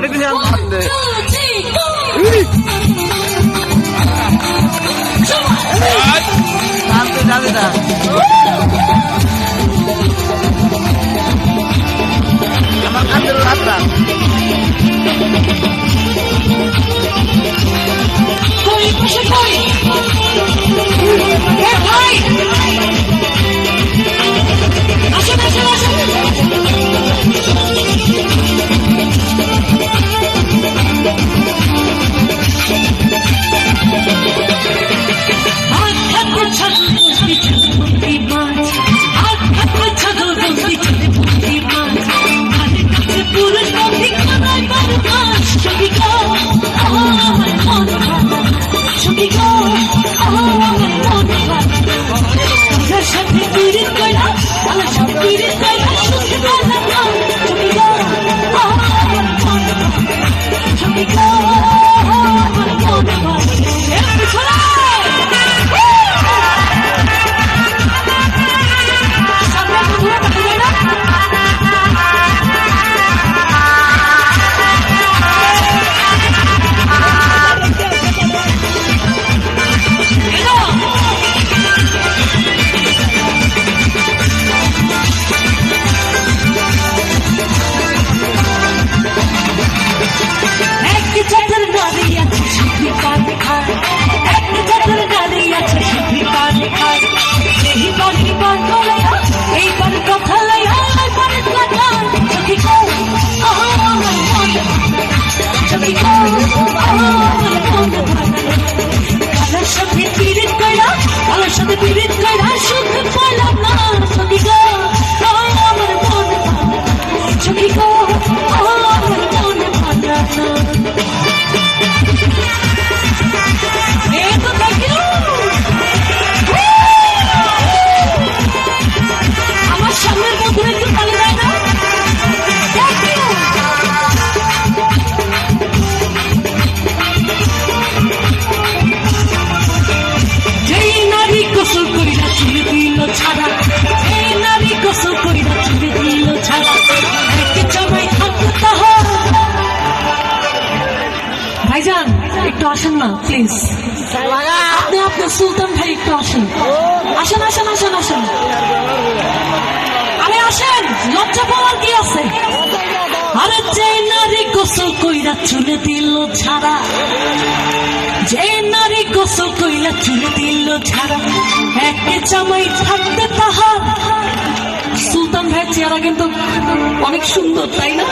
아니 그냥 어? 네. छत America. আসেন না প্লিজ আপনি আপনার সুলতান ভাই একটু আসেন। আসেন আসেন আসেন আসেন। আরে আসেন লজ্জা পাওয়ার কি আছে? আরে যে নারী গোসল কইরা চুলে দিল ছাড়া যে নারী গোসল কইরা চুলে দিল ছাড়া একে জামাই থাকতে তাহার। সুলতান ভাই চেহারা কিন্তু অনেক সুন্দর তাই না?